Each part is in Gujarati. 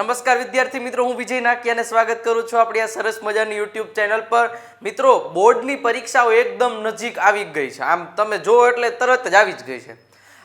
નમસ્કાર વિદ્યાર્થી મિત્રો, હું વિજય નાકિયાને સ્વાગત કરું છું આપણી આ સરસ મજાની યુટ્યુબ ચેનલ પર. મિત્રો, બોર્ડની પરીક્ષાઓ એકદમ નજીક આવી ગઈ છે. આમ તમે જો એટલે તરત જ આવી જ ગઈ છે.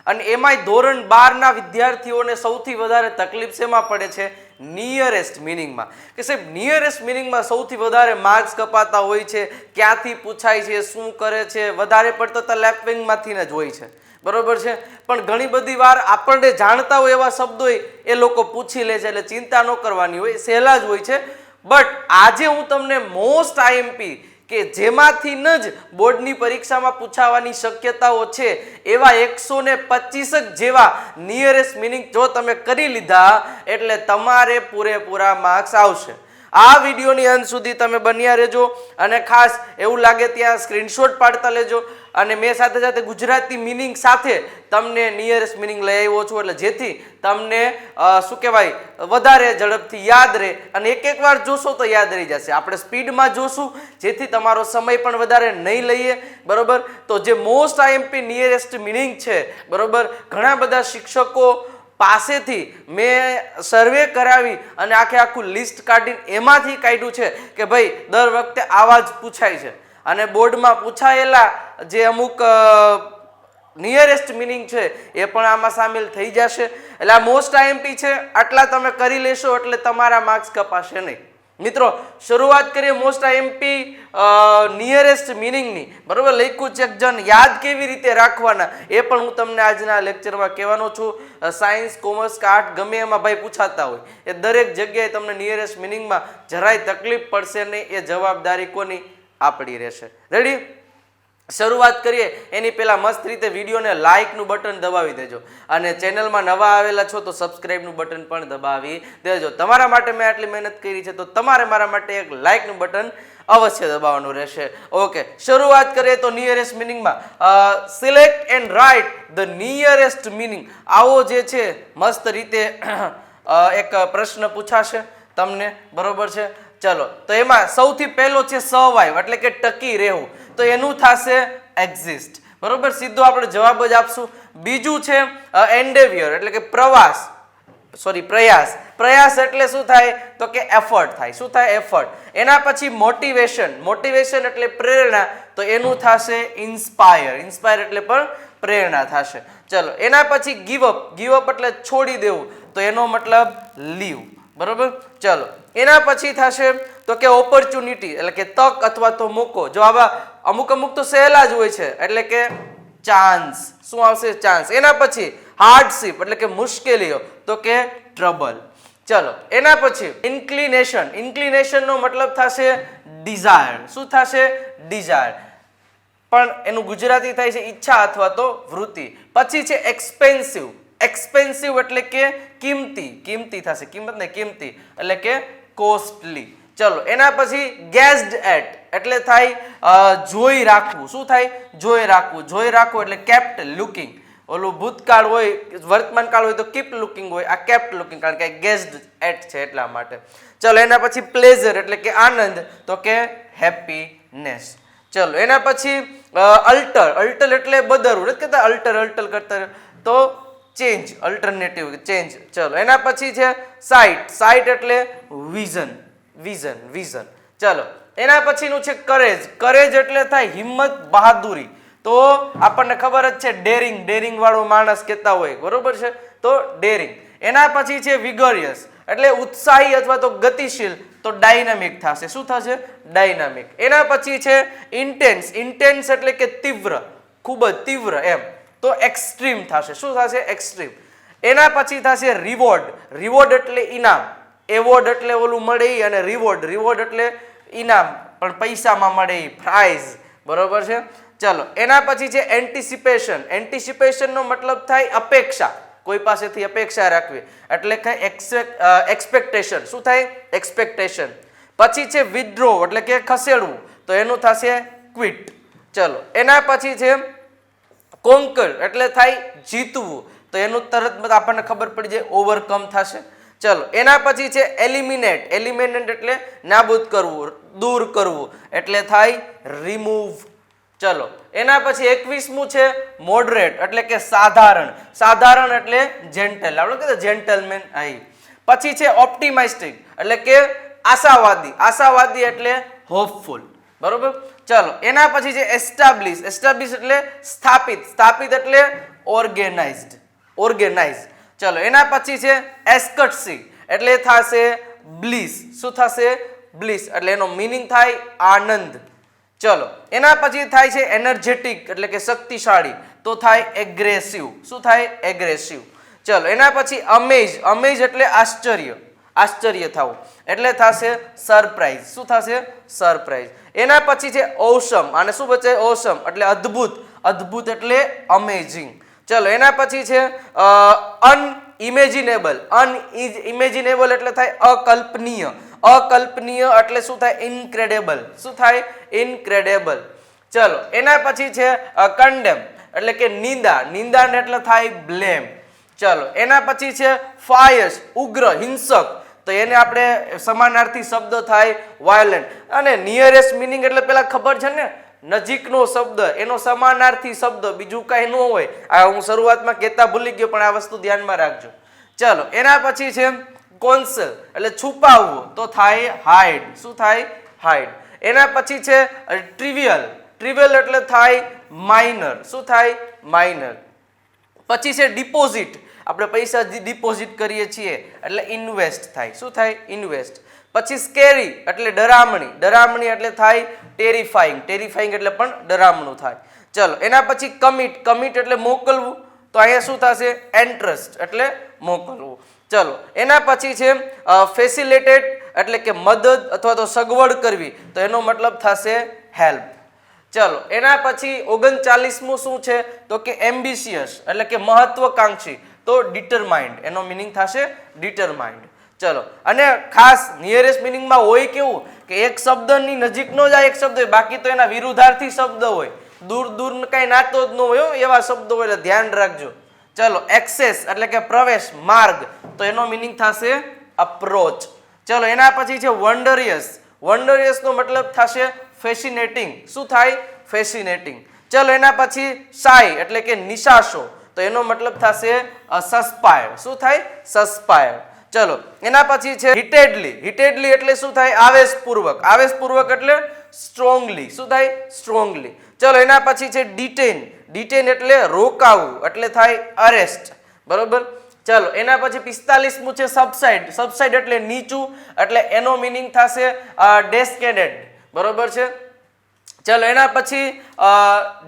અને એમાંય ધોરણ બારના વિદ્યાર્થીઓને સૌથી વધારે તકલીફ શેમાં પડે છે? નિયરેસ્ટ મિનિંગમાં કે સાહેબ નિયરેસ્ટ મિનિંગમાં સૌથી વધારે માર્ક્સ કપાતા હોય છે? ક્યાંથી પૂછાય છે? શું કરે છે? વધારે પડતો તો લેપવિંગમાંથી જ હોય છે. બરોબર છે? પણ ઘણી બધી વાર આપણને જાણતા હોય એવા શબ્દો એ લોકો પૂછી લે છે એટલે ચિંતા ન કરવાની હોય સહેલા જ હોય છે. બટ આજે હું તમને મોસ્ટ આઈએમપી કે જેમાંથી ન જ બોર્ડની પરીક્ષામાં પૂછાવાની શક્યતાઓ છે, એવા એકસો ને પચીસક જેવા નિયરેસ્ટ મિનિંગ જો તમે કરી લીધા, એટલે તમારે પૂરેપૂરા માર્ક્સ આવશે. આ વિડીયોની અંત સુધી તમે બન્યા રહેજો અને ખાસ એવું લાગે ત્યાં સ્ક્રીનશોટ પાડતા લેજો અને મેં સાથે સાથે ગુજરાતી મિનિંગ સાથે તમને નિયરેસ્ટ મિનિંગ લઈ આવ્યો છું. એટલે જેથી તમને શું કહેવાય, વધારે ઝડપથી યાદ રહે અને એક એક વાર જોશો તો યાદ રહી જશે. આપણે સ્પીડમાં જોશું, જેથી તમારો સમય પણ વધારે નહીં લઈએ. બરોબર? તો જે મોસ્ટ આઈએમપી નિયરેસ્ટ મિનિંગ છે, બરોબર? ઘણા બધા શિક્ષકો પાસેથી મેં સર્વે કરાવી અને આખે આખું લિસ્ટ કાઢીને એમાંથી કાઢ્યું છે કે ભાઈ દર વખતે આવા જ પૂછાય છે. અને બોર્ડમાં પૂછાયેલા જે અમુક નિયરેસ્ટ મિનિંગ છે એ પણ આમાં સામેલ થઈ જશે. એટલે આ મોસ્ટ આઈએમપી છે, આટલા તમે કરી લેશો એટલે તમારા માર્ક્સ કપાશે નહીં. મિત્રો, શરૂઆત કરીએ મોસ્ટ આઈએમપી નિયરેસ્ટ મિનિંગની બરાબર? લખ્યું છે જન યાદ કેવી રીતે રાખવાના? એ પણ હું તમને આજના લેક્ચરમાં કહેવાનો છું. સાયન્સ કોમર્સ કે આર્ટ ગમે એમાં ભાઈ પૂછાતા હોય. એ દરેક જગ્યાએ તમને નિયરેસ્ટ મિનિંગમાં જરાય તકલીફ પડશે નહીં, એ જવાબદારી કોની? આપણી રહેશે. રેડી શરૂઆત કરીએ, એની પહેલાં મસ્ત રીતે વિડીયોને લાઇકનું બટન દબાવી દેજો. અને ચેનલમાં નવા આવેલા છો તો સબસ્ક્રાઇબનું બટન પણ દબાવી દેજો. તમારા માટે મેં આટલી મહેનત કરી છે તો તમારે મારા માટે એક લાઇકનું બટન અવશ્ય દબાવવાનું રહેશે. ઓકે, શરૂઆત કરીએ તો nearest મિનિંગમાં select and write the nearest meaning આવો જે છે, મસ્ત રીતે એક પ્રશ્ન પૂછાશે તમને. બરોબર છે? ચલો, તો એમાં સૌથી પહેલો છે સવાઈવ એટલે કે ટકી રહેવું. તો એનું થશે એક્ઝિસ્ટ બરોબર? સીધો આપણે જવાબ જ આપશું. બીજું છે એન્ડેવિયર એટલે કે પ્રવાસ. સોરી પ્રયાસ. પ્રયાસ એટલે શું થાય? તો કે એફર્ટ થાય. શું થાય એફર્ટ એના પછી મોટિવેશન મોટિવેશન એટલે પ્રેરણા. તો એનું થશે ઇન્સ્પાયર ઇન્સ્પાયર એટલે પણ પ્રેરણા થશે. ચલો, એના પછી ગીવઅપ અપ ગીવ અપ એટલે છોડી દેવું. તો એનો મતલબ લીવ બરોબર? ચલો. એના પછી થશે તો કે ઓપોર્ચ્યુનિટી એટલે કે તક અથવા તો મોકો. જો આવા અમુક અમુક તો સહેલા જ હોય છે. એટલે કે ચાન્સ શું આવશે? ચાન્સ એના પછી હાર્ડશીપ એટલે કે મુશ્કેલીઓ. તો કે ટ્રબલ ચલો. એના પછી ઇન્ક્લિનેશન ઇન્ક્લિનેશનનો મતલબ થશે ડિઝાયર શું થશે? ડિઝાયર પણ એનું ગુજરાતી થાય છે ઈચ્છા અથવા તો વૃત્તિ. પછી છે એક્સપેન્સિવ એક્સપેન્સિવ એટલે કે કિંમતી કિંમતી થશે. કિંમત ને કિંમતી. એટલે કે કોસ્ટલી ચલો, એના પછી ગેસ્ડ એટ એટલે થાય જોઈ રાખવું. શું થાય? જોઈ રાખવું. જોઈ રાખવું એટલે કેપ્ટ લુકિંગ ઓલું ભૂતકાળ હોય, વર્તમાન કાળ હોય તો કીપ લુકિંગ હોય. આ કેપ્ટ લુકિંગ કારણ કે ગેસ્ડ એટ છે એટલા માટે. ચલો, એના પછી પ્લેઝર એટલે કે આનંદ. તો કે હેપીનેસ ચલો, એના પછી અલ્ટર અલ્ટર એટલે બદલવું નથી કહેતા અલ્ટર અલ્ટર કરતા. તો ચેન્જ અલ્ટરનેટિવ ચેન્જ. ચલો, એના પછી છે સાઇટ સાઇટ એટલે વિઝન વિઝન વિઝન ચલો, એના પછીનું છે કરેજ કરેજ એટલે થાય હિંમત, બહાદુરી. તો આપણને ખબર જ છે ડેરિંગ ડેરિંગ વાળો માણસ કહેતા હોય, બરોબર છે? તો ડેરિંગ એના પછી છે વિગરિયસ એટલે ઉત્સાહી અથવા તો ગતિશીલ. તો ડાયનામિક થશે. શું થશે? ડાયનામિક એના પછી છે ઇન્ટેન્સ ઇન્ટેન્સ એટલે કે તીવ્ર. ખૂબ જ તીવ્ર એમ. તો એક્સ્ટ્રીમ થશે. શું થશે? એક્સ્ટ્રીમ એના પછી થશે રિવોર્ડ રિવોર્ડ એટલે ઇનામ એવોર્ડ એટલે ઓલું મળે અને રિવોર્ડ રિવોર્ડ એટલે ઇનામ પણ પૈસામાં મળે પ્રાઇઝ બરોબર છે? ચલો, એના પછી છે એન્ટિસિપેશન એન્ટિસિપેશનનો મતલબ થાય અપેક્ષા. કોઈ પાસેથી અપેક્ષા રાખવી. એટલે કંઈ એક્સપેક્ટેશન શું થાય? એક્સપેક્ટેશન પછી છે વિથડ્રો એટલે કે ખસેડવું. તો એનું થશે ક્વિટ ચલો, એના પછી છે કોન્કર એટલે થાય જીતવું. તો એનું તરત આપણને ખબર પડી જાય ઓવરકમ થશે. ચલો, એના પછી છે એલિમિનેટ એલિમિનેટ એટલે નાબૂદ કરવું, દૂર કરવું એટલે થાય રિમૂવ ચલો, એના પછી એકવીસમું છે મોડરેટ એટલે કે સાધારણ. સાધારણ એટલે જેન્ટલ આપણે કીધું જેન્ટલમેન આઈ. પછી છે ઓપ્ટિમાઇસ્ટિક એટલે કે આશાવાદી. આશાવાદી એટલે હોપફુલ બરોબર? ચલો, એના પછી છે એસ્ટાબ્લિશ એસ્ટાબ્લિશ એટલે સ્થાપિત. સ્થાપિત એટલે ઓર્ગેનાઇઝડ ઓર્ગેનાઇઝ ચલો, એના પછી છે એસ્કટસી એટલે થશે બ્લિસ શું થશે? બ્લિસ એટલે એનો મિનિંગ થાય આનંદ. ચલો, એના પછી થાય છે એનર્જેટિક એટલે કે શક્તિશાળી. તો થાય એગ્રેસિવ શું થાય? એગ્રેસિવ ચલો, એના પછી અમેઝ અમેઝ એટલે આશ્ચર્ય. આશ્ચર્ય થવું એટલે થશે સરપ્રાઈઝ. શું થશે? સરપ્રાઈઝ. એના પછી છે ઓસમ આને શું બચે ઔસમ. એટલે અદ્ભુત. અદ્ભુત એટલે અમેઝિંગ ચલો, એના પછી છે અનઇમેજિનેબલ અનઇમેજિનેબલ એટલે થાય અકલ્પનીય. અકલ્પનીય એટલે શું થાય? ઇનક્રેડેબલ શું થાય? ઇનક્રેડેબલ ચલો, એના પછી છે કન્ડેમ એટલે કે નિંદા. નિંદા એટલે થાય બ્લેમ ચલો, એના પછી છે ફાયસ ઉગ્ર, હિંસક. તો એને આપણે સમાનાર્થી શબ્દ થાય વાયોલન્ટ અને નિયરેસ્ટ મિનિંગ એટલે પેલા ખબર છે ને? નજીકનો શબ્દ, એનો સમાનાર્થી શબ્દ, બીજું કાંઈ ન હોય. આ હું શરૂઆતમાં કહેતા ભૂલી ગયો, પણ આ વસ્તુ ધ્યાનમાં રાખજો. ચલો, એના પછી છે કોન્સલ એટલે છુપાવવું. તો થાય હાઇડ શું થાય? હાઇડ એના પછી છે ટ્રિવિયલ ટ્રિવિયલ એટલે થાય માઇનર શું થાય? માઇનર પછી છે ડિપોઝિટ આપણે પૈસા ડિપોઝિટ કરીએ છીએ એટલે ઇન્વેસ્ટ થાય. શું થાય? ઇન્વેસ્ટ પછી સ્કેરી એટલે ડરામણી. ડરામણી એટલે થાય ટેરિફાઈંગ ટેરિફાઈંગ એટલે પણ ડરામણું થાય. ચલો, એના પછી કમિટ કમિટ એટલે મોકલવું. તો અહીંયા શું થશે? એન્ટ્રસ્ટ એટલે મોકલવું. ચલો, એના પછી છે ફેસિલિટેટ એટલે કે મદદ અથવા તો સગવડ કરવી. તો એનો મતલબ થશે હેલ્પ ચલો, એના પછી ઓગણચાલીસમું શું છે? તો કે એમ્બિશિયસ એટલે કે મહત્વકાંક્ષી. તો ડિટરમાઇન્ડ એનો મિનિંગ થશે ડિટરમાઇન્ડ ચલો. અને ખાસ નિયરેસ્ટ મિનિંગમાં હોય કેવું? કે એક શબ્દની નજીકનો જ આ એક શબ્દ હોય. બાકી તો એના વિરુદ્ધાર્થી શબ્દ હોય. દૂર દૂર કાંઈ નાતો જ ન હોય એવા શબ્દો હોય. એટલે ધ્યાન રાખજો. ચલો. એક્સેસ એટલે કે પ્રવેશ, માર્ગ. તો એનો મિનિંગ થશે અપ્રોચ ચલો. એના પછી છે વન્ડરિયસ વન્ડરિયસ નો મતલબ થશે ફેસિનેટિંગ શું થાય? ફેસિનેટિંગ ચલો. એના પછી સાય એટલે કે નિશાશો. તો એનો મતલબ થશે સસ્પાયર શું થાય? સસ્પાયર ચલો, એના પછી છે હિટેડલી હિટેડલી એટલે શું થાય? આવેશપૂર્વક. આવેશપૂર્વક એટલે સ્ટ્રોંગલી શું થાય? સ્ટ્રોંગલી ચલો, એના પછી છે ડિટેન ડિટેન એટલે રોકાવું, એટલે થાય અરેસ્ટ બરોબર? ચલો, એના પછી પિસ્તાલીસમું છે સબસાઇડ સબસાઇડ એટલે નીચું, એટલે એનો મિનિંગ થશે ડેસ્કેડેડ બરોબર છે? ચલો, એના પછી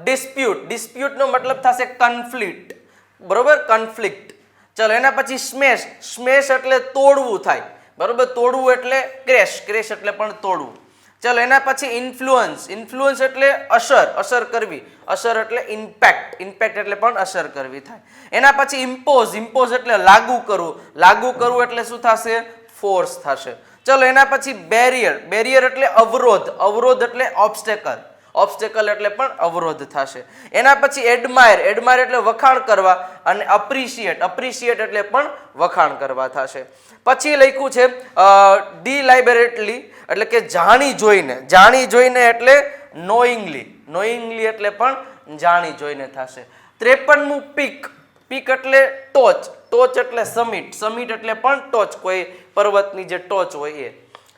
ડિસ્પ્યુટ ડિસ્પ્યુટનો મતલબ થશે કન્ફ્લિક્ટ બરોબર? કન્ફ્લિક્ટ ચલો, એના પછી સ્મેશ સ્મેશ એટલે તોડવું થાય. બરોબર? તોડવું એટલે ક્રેશ ક્રેશ એટલે પણ તોડવું. ચલો, એના પછી ઇન્ફ્લુઅન્સ ઇન્ફ્લુઅન્સ એટલે અસર. અસર કરવી. અસર એટલે ઇમ્પેક્ટ ઇમ્પેક્ટ એટલે પણ અસર કરવી થાય. એના પછી ઇમ્પોઝ ઇમ્પોઝ એટલે લાગુ કરવું. લાગુ કરવું એટલે શું થશે? ફોર્સ થશે. ચલો, એના પછી બેરિયર બેરિયર એટલે અવરોધ. અવરોધ એટલે ઓબ્સ્ટેકલ ઓબ્સ્ટેકલ એટલે પણ અવરોધ થશે. એના પછી એડમાયર એડમાયર એટલે વખાણ કરવા અને અપ્રિશિએટ અપ્રિશિએટ એટલે પણ વખાણ કરવા થશે. પછી લખ્યું છે ડીલાઇબરેટલી એટલે કે જાણી જોઈને. જાણી જોઈને એટલે નોઈંગલી નોઈંગલી એટલે પણ જાણી જોઈને થશે. ત્રેપનમું પીક. પીક એટલે ટોચ. ટોચ એટલે સમિટ સમિટ એટલે પણ ટોચ, કોઈ પર્વતની જે ટોચ હોય એ.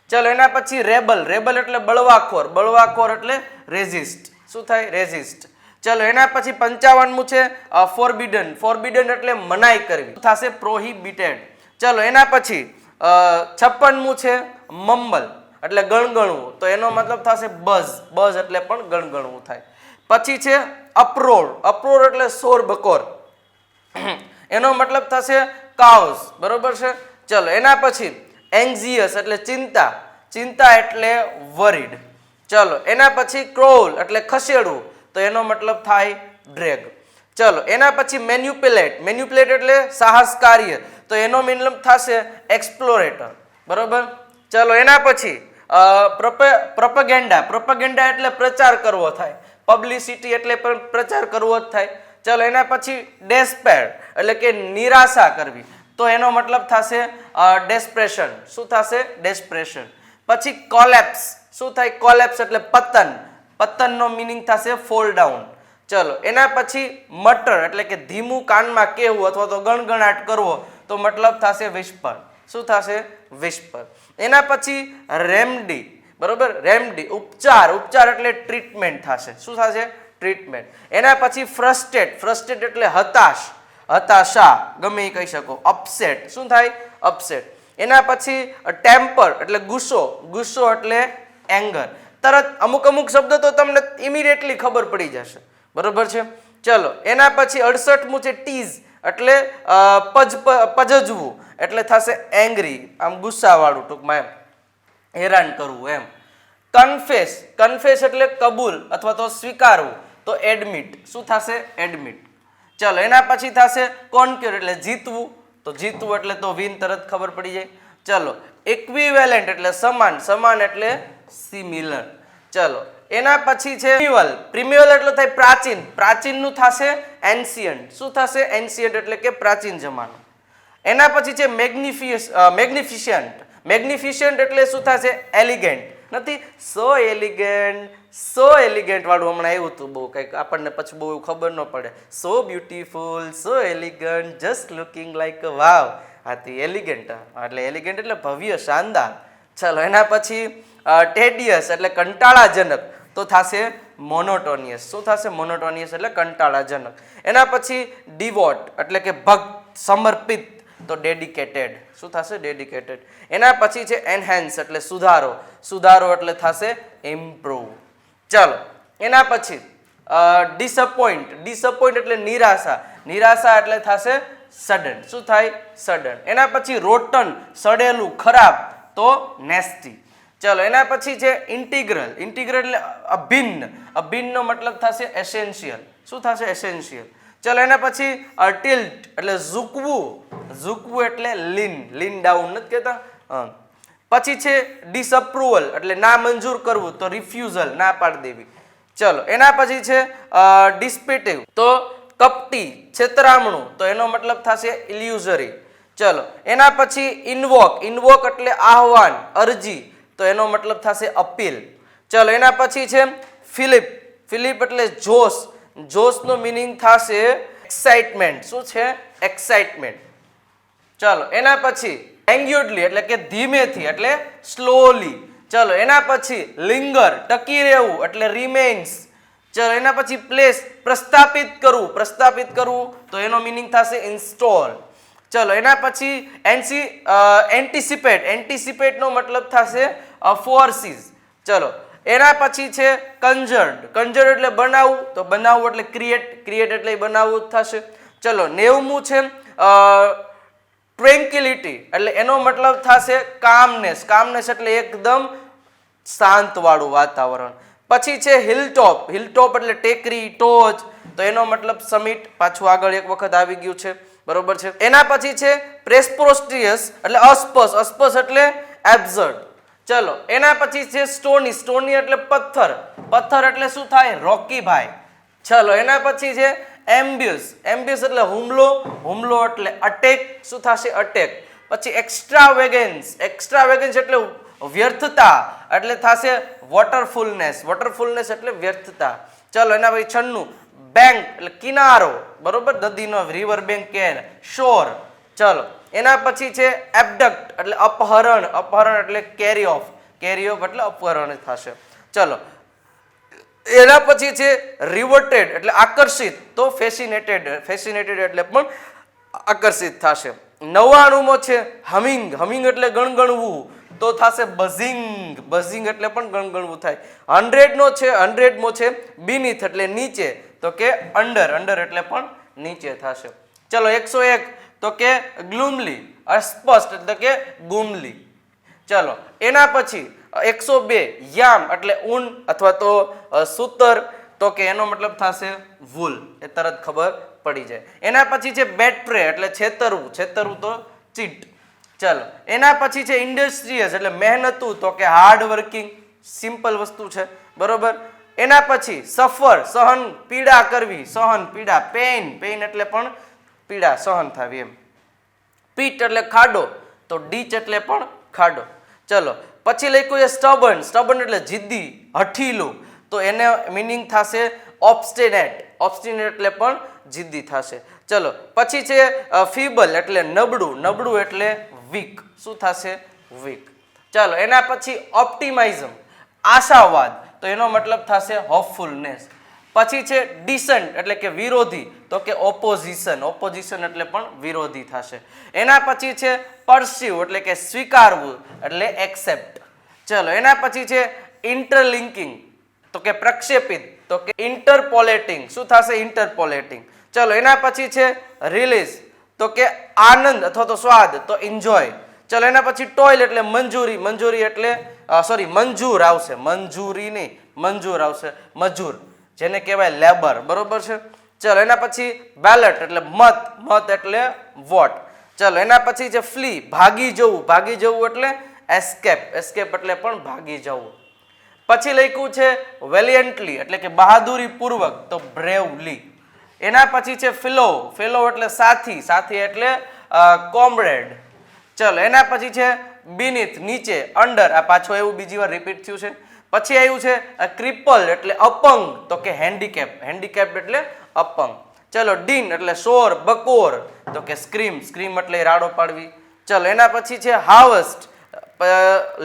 ચાલો, એના પછી રેબલ રેબલ એટલે બળવાખોર બળવાખોર એટલે રેઝિસ્ટ. શું થાય? રેઝિસ્ટ. ચાલો, એના પછી પંચાવનમું છે ફોરબિડન. ફોરબિડન એટલે મનાઈ કરવી. થશે? પ્રોહિબિટેડ. ચાલો, એના પછી છપ્પનમું છે મમ્બલ એટલે ગણગણવું. તો એનો મતલબ થશે બઝ. બઝ એટલે પણ ગણગણવું થાય. પછી છે અપરોર અપરોર એટલે સોર બકોર એનો મતલબ થશે કાઉસ. બરોબર છે? ચલો, એના પછી એન્ઝિયસ એટલે ચિંતા. ચિંતા એટલે વરીડ ચલો, એના પછી ક્રોલ એટલે ખસેડવું. તો એનો મતલબ થાય ડ્રેગ ચલો, એના પછી મેન્યુપ્યુલેટ મેન્યુપ્યુલેટ એટલે સાહસ કાર્ય. તો એનો મતલબ થશે એક્સપ્લોરેટર બરોબર? ચલો, એના પછી પ્રોપગેન્ડા પ્રોપગેન્ડા એટલે પ્રચાર કરવો થાય. પબ્લિસિટી એટલે પણ પ્રચાર કરવો જ થાય. ચલો, એના પછી ડેસ્પેર એટલે કે નિરાશા કરવી. તો એનો મતલબ થશે ડેસ્પ્રેશન શું થશે? ડેસ્પ્રેશન પછી કોલેપ્સ શું થાય? કોલેપ્સ એટલે પતન. પતનનો મિનિંગ થશે ફોલ ડાઉન ચલો, એના પછી મટર એટલે કે ધીમું કાનમાં કહેવું અથવા તો ગણગણાટ કરવો, તો મતલબ થશે વિસ્પર શું થશે? વિસ્પર એના પછી રેમડી બરોબર? રેમડી ઉપચાર. ઉપચાર એટલે ટ્રીટમેન્ટ થશે. શું થશે? ટ્રીટમેન્ટ એના પછી ફ્રસ્ટેડ ફ્રસ્ટેડ એટલે હતાશ. હતાશા. ગમે એ કહી શકો. અપસેટ શું થાય? અપસેટ એના પછી ટેમ્પર એટલે ગુસ્સો. ગુસ્સો એટલે એંગર તરત અમુક અમુક શબ્દો તો તમને ઇમિડિયેટલી ખબર પડી જશે. બરોબર છે? ચલો. એના પછી અડસઠમું છે ટીઝ એટલે પજ પજજવું. એટલે થશે એંગ્રી આમ ગુસ્સાવાળું ટૂંકમાં એમ. હેરાન કરવું એમ. કન્ફેસ કન્ફેસ એટલે કબૂલ અથવા તો સ્વીકારવું. તો એડમિટ. શું થશે? એડમિટ. ચલો, એના પછી થશે કોન્ક્યોર, એટલે જીતવું. તો જીતવું એટલે તો વિન તરત ખબર પડી જાય. ચલો ઇક્વિવેલેન્ટ એટલે સમાન. સમાન એટલે સિમિલર ચલો, એના પછી છે પ્રિમ્યુઅલ પ્રિમ્યુઅલ એટલે થાય પ્રાચીન. પ્રાચીનનું થશે એન્સિયન્ટ શું થશે? એન્સિયન્ટ એટલે કે પ્રાચીન જમાનો. એના પછી છે મેગ્નિફિયસ મેગ્નિફિશિયન્ટ મેગ્નિફિશિયન્ટ એટલે શું થશે? એલિગેન્ટ નથી? સો એલિગેન્ટ સો એલિગેન્ટ વાળું હમણાં આવ્યું હતું બહુ કંઈક. આપણને પછી બહુ ખબર ન પડે. So beautiful so elegant just looking like wow આથી એલિગન્ટ એટલે એલિગેન્ટ એટલે ભવ્ય, શાનદાર. ચલો, એના પછી ટેડિયસ એટલે કંટાળાજનક. તો થશે મોનોટોનિયસ શું થશે મોનોટોનિયસ એટલે કંટાળાજનક. એના પછી ડિવોટ એટલે કે ભક્ત, સમર્પિત. તો ડેડિકેટેડ શું થશે? ડેડિકેટેડ એના પછી છે એનહેન્સ એટલે સુધારો. સુધારો એટલે થશે ઇમ્પ્રૂવ ચાલો, એના પછી ડિસઅપોઇન્ટ ડિસઅપોઇન્ટ એટલે નિરાશા. નિરાશા એટલે થશે સડન શું થાય? સડન એના પછી રોટન સડેલું, ખરાબ. તો નેસ્ટી ચલો, એના પછી છે ઇન્ટિગ્રલ ઇન્ટિગ્રલ એટલે અભિન્ન. અભિન્નનો મતલબ થશે એસેન્શિયલ શું થશે? એસેન્શિયલ ચલો એના પછી ટિલ્ટ, એટલે ઝૂકવું. ઝૂકવું એટલે લીન. લીન ડાઉન નથી કહેતા. પછી છે ડિસઅપ્રુવલ, એટલે ના મંજૂર કરવું, તો રિફ્યુઝલ, ના પાડી દેવી. ચલો, એના પછી છે ડિસ્પેટિવ, તો કપટી, છેતરામણું, તો એનો મતલબ થશે ઇલ્યુઝરી. ચલો, એના પછી ઇન્વોક ઇન્વોક એટલે આહવાન, અરજી, તો એનો મતલબ થશે અપીલ. ચલો, એના પછી છે, ફિલિપ. ફિલિપ એટલે જોશ. જોશનો મિનિંગ થશે એક્સાઇટમેન્ટ શું છે? એક્સાઇટમેન્ટ ચલો, એના પછી એન્ગ્યુડલી એટલે કે ધીમેથી, એટલે સ્લોલી ચલો, એના પછી લિંગર, ટકી રહેવું, એટલે રિમેન્સ ચલો, એના પછી પ્લેસ પ્રસ્થાપિત કરવું. પ્રસ્થાપિત કરવું, તો એનો મિનિંગ થશે ઇન્સ્ટોલ ચલો, એના પછી એન્સી એન્ટિસિપેટ એન્ટિસિપેટનો મતલબ થશે ફોર્સીસ ચલો એના પછી છે કન્જર્ડ કન્જર્ડ એટલે બનાવવું, તો બનાવવું એટલે ક્રિએટ ક્રિએટ એટલે બનાવવું થશે. ચલો, નેવમું છે ટ્રેન્કિલિટી એટલે એનો મતલબ થશે કામનેસ કામનેસ એટલે એકદમ શાંતવાળું વાતાવરણ. પછી છે હિલટોપ હિલટોપ એટલે ટેકરી, ટોચ. તો એનો મતલબ સમિટ. પાછું આગળ એક વખત આવી ગયું છે. બરોબર છે? એના પછી છે પ્રેસ્પ્રોસ્ટિયસ એટલે અસ્પસ અસ્પસ એટલે એબ્ઝર્ડ ચલો, એના પછી છે સ્ટોની સ્ટોની એટલે પથ્થર. પથ્થર એટલે શું થાય? રોકી ભાઈ. ચલો, એના પછી છે એમ્બ્યુસ એમ્બ્યુસ એટલે હુમલો. હુમલો એટલે અટેક શું થશે? અટેક પછી એક્સ્ટ્રા એક્સ્ટ્રાવેગન્સ એક્સ્ટ્રા વેગન્સ એટલે વ્યર્થતા. એટલે થશે વોટરફુલનેસ વોટરફુલનેસ એટલે વ્યર્થતા. ચલો, એના પછી છન્નું. બેંક એટલે કિનારો. બરોબર? નદીનો રિવર બેંક કે શોર ચલો એના પછી છે એબડક્ટ એટલે અપહરણ. અપહરણ એટલે કેરી ઓફ કેરી ઓફ એટલે અપહરણ થશે. ચલો. એના પછી છે રિવર્ટેડ એટલે આકર્ષિત. તો ફેસિનેટેડ ફેસિનેટેડ એટલે પણ આકર્ષિત થશે. નવાણુંમો છે હમિંગ. હમિંગ એટલે ગણગણવું. તો થશે બઝિંગ બઝિંગ એટલે પણ ગણગણવું થાય. હંડ્રેડનો છે, હંડ્રેડમાં છે બીનીથ એટલે નીચે. તો કે અંડર અંડર એટલે પણ નીચે થશે. ચલો, એકસો એક. તો કે ગ્લુમલી, અસ્પષ્ટ એટલે કે ગુમલી. ચલો, એના પછી એકસો બે યામ એટલે ઊન અથવા તો સૂતર, તો કે એનો મતલબ થશે વૂલ, એ તરત ખબર પડી જાય. એના પછી છે બેટ્રે એટલે છેતરવું છેતરવું તો ચીટ. ચલો, એના પછી છે ઇન્ડસ્ટ્રીયસ એટલે મહેનતું, તો કે હાર્ડ વર્કિંગ, સિમ્પલ વસ્તુ છે, બરોબર? એના પછી સફર, સહન, પીડા કરવી, સહન, પીડા, પેઇન પેઇન એટલે પણ પીડા સહન થાવી એમ. પીટ એટલે ખાડો, તો ડીચ એટલે પણ ખાડો. ચલો, પછી લખ્યું છે સ્ટબન સ્ટબન એટલે જિદ્દી, હઠીલું. તો એને મિનિંગ થશે ઓબ્સ્ટિનેટ ઓબ્સ્ટિનેટ એટલે પણ જિદ્દી થશે. ચલો, પછી છે ફીબલ એટલે નબળું. નબળું એટલે વીક શું થશે? વીક ચાલો, એના પછી ઓપ્ટિમાઇઝમ આશાવાદ. તો એનો મતલબ થશે હોપફુલનેસ પછી છે ડિસન્ટ એટલે કે વિરોધી. તો કે ઓપોઝિશન ઓપોઝિશન એટલે પણ વિરોધી થશે. એના પછી છે પરસ્યુ એટલે કે સ્વીકારવું, એટલે એક્સેપ્ટ ચલો, એના પછી છે ઇન્ટરલિંકિંગ તો કે પ્રક્ષેપિત, તો કે ઇન્ટરપોલેટિંગ શું થશે? ઇન્ટરપોલેટિંગ ચલો, એના પછી છે રિલીઝ તો કે આનંદ અથવા તો સ્વાદ, તો એન્જોય ચલો, એના પછી ટોયલ એટલે મંજૂરી. મંજૂરી એટલે સોરી મંજૂર આવશે. મંજૂરી નહીં, મંજૂર આવશે. મજૂર, જેને કહેવાય લેબર બરોબર છે? ચલો, એના પછી બેલેટ એટલે મત મત એટલે વોટ ચલો, એના પછી છે ફ્લી ભાગી જવું ભાગી જવું એટલે એસ્કેપ એસ્કેપ એટલે પણ ભાગી જવું. પછી લખ્યું છે વેલિયન્ટલી એટલે કે બહાદુરી પૂર્વક તો બ્રેવલી એના પછી છે ફિલો ફિલો એટલે સાથી સાથી એટલે કોમરેડ ચલો, એના પછી છે બિનિથ નીચે અંડર આ પાછો એવું બીજી વાર રિપીટ થયું છે. પછી આવ્યું છે ક્રિપલ એટલે અપંગ, તો કે હેન્ડીકેપ હેન્ડીકેપ એટલે અપંગ. ચલો, ડીન એટલે શોર બકોર. તો કે સ્ક્રીમ સ્ક્રીમ એટલે રાડો પાડવી. ચલો, એના પછી છે હાવસ્ટ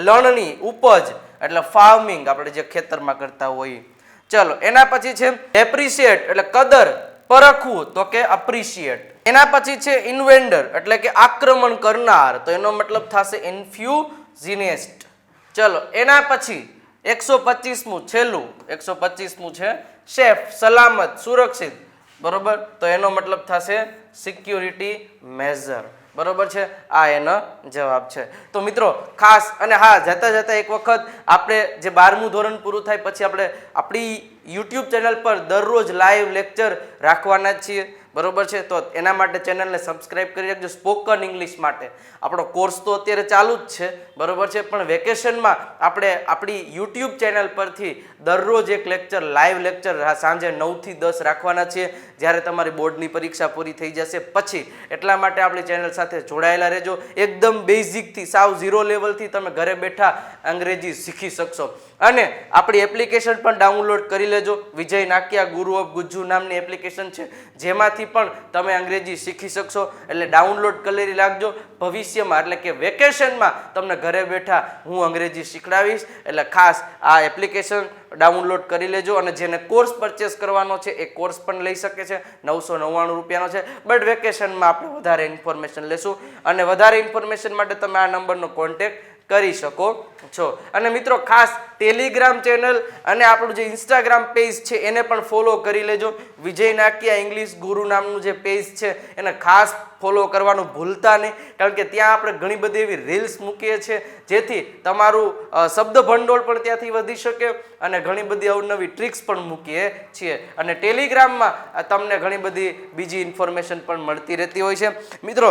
લણણી, ઉપજ એટલે ફાર્મિંગ આપણે જે ખેતરમાં કરતા હોઈએ ચલો, એના પછી છે એપ્રિશિએટ એટલે કદર, પરખવું, તો કે અપ્રિશિએટ. એના પછી છે ઇન્વેન્ડર એટલે કે આક્રમણ કરનાર, તો એનો મતલબ થશે ઇન્ફ્યુઝિનેસ્ટ. ચલો, એના પછી એકસો પચીસમું છેલ્લું, એકસો પચીસમું છે સેફ સલામત, સુરક્ષિત. બરોબર? તો એનો મતલબ થશે સિક્યુરિટી મેઝર. બરોબર છે? આ એનો જવાબ છે. તો મિત્રો, ખાસ અને હા, જતા જતા એક વખત આપણે જે બારમું ધોરણ પૂરું થાય પછી આપણે આપણી યુટ્યુબ ચેનલ પર દરરોજ લાઈવ લેક્ચર રાખવાના છીએ. બરોબર છે? તો એના માટે ચેનલને સબસ્ક્રાઇબ કરી રાખજો, સ્પોકન ઇંગ્લિશ માટે. આપણો કોર્સ તો અત્યારે ચાલુ જ છે, બરોબર છે? પણ વેકેશનમાં આપણે આપણી યુટ્યુબ ચેનલ પરથી દરરોજ એક લેક્ચર, લાઈવ લેક્ચર સાંજે નવથી દસ રાખવાના છીએ. જ્યારે તમારી બોર્ડની પરીક્ષા પૂરી થઈ જશે પછી. એટલા માટે આપણી ચેનલ સાથે જોડાયેલા રહેજો. એકદમ બેઝિકથી, સાવ ઝીરો લેવલથી તમે ઘરે બેઠા અંગ્રેજી શીખી શકશો. અને આપણી એપ્લિકેશન પણ ડાઉનલોડ કરી લેજો. વિજય નાકિયા ગુરુ ઓફ ગુજ્જુ નામની એપ્લિકેશન છે, જેમાંથી પણ તમે અંગ્રેજી શીખી શકશો. એટલે ડાઉનલોડ કરી રાખજો ભવિષ્યમાં, એટલે કે વેકેશનમાં તમને ઘરે બેઠા હું અંગ્રેજી શીખડાવીશ. એટલે ખાસ આ એપ્લિકેશન ડાઉનલોડ કરી લેજો અને જેને કોર્સ પરચેસ કરવાનો છે, એ કોર્સ પણ લઈ શકે છે. નવસો નવ્વાણું રૂપિયાનો છે. બટ વેકેશનમાં આપણે વધારે ઇન્ફોર્મેશન લેશું. અને વધારે ઇન્ફોર્મેશન માટે તમે આ નંબરનો કોન્ટેક્ટ કરી શકો છો. અને મિત્રો, ખાસ ટેલિગ્રામ ચેનલ અને આપણું જે ઇન્સ્ટાગ્રામ પેજ છે, એને પણ ફોલો કરી લેજો. વિજય નાકિયા ઇંગ્લિશ ગુરુ નામનું જે પેજ છે, એને ખાસ ફોલો કરવાનું ભૂલતા નહીં. કારણ કે ત્યાં આપણે ઘણી બધી એવી રીલ્સ મૂકીએ છીએ, જેથી તમારું શબ્દ ભંડોળ પણ ત્યાંથી વધી શકે અને ઘણી બધી અવનવી ટ્રિક્સ પણ મૂકીએ છીએ. અને ટેલિગ્રામમાં તમને ઘણી બધી બીજી ઇન્ફોર્મેશન પણ મળતી રહેતી હોય છે. મિત્રો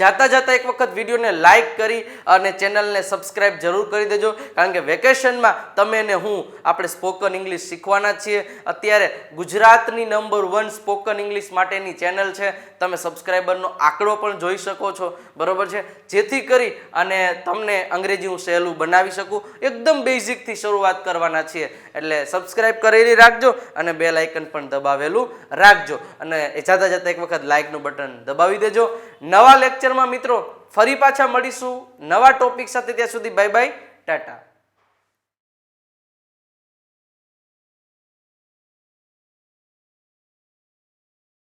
જાતા જાતા એક વખત વિડીયોને લાઈક કરી અને ચેનલને સબસ્ક્રાઇબ જરૂર કરી દેજો. કારણ કે વેકેશનમાં તમે ને હું આપણે સ્પોકન ઇંગ્લિશ શીખવાના છીએ. અત્યારે ગુજરાતની નંબર વન સ્પોકન ઇંગ્લિશ માટેની ચેનલ છે. તમે સબસ્ક્રાઈબરનો આંકડો પણ જોઈ શકો છો. બરાબર છે? જેથી કરી અને તમને અંગ્રેજી હું સહેલું બનાવી શકું. એકદમ બેઝિકથી શરૂઆત કરવાના છીએ. એટલે સબસ્ક્રાઇબ કરેલી રાખજો અને બે લાઇકન પણ દબાવેલું રાખજો. અને જાતા જાતા એક વખત લાઇકનું બટન દબાવી દેજો. નવા લેક્ચરમાં મિત્રો ફરી પાછા મળીશું નવા ટોપિક સાથે ત્યાં સુધી બાય બાય ટાટા.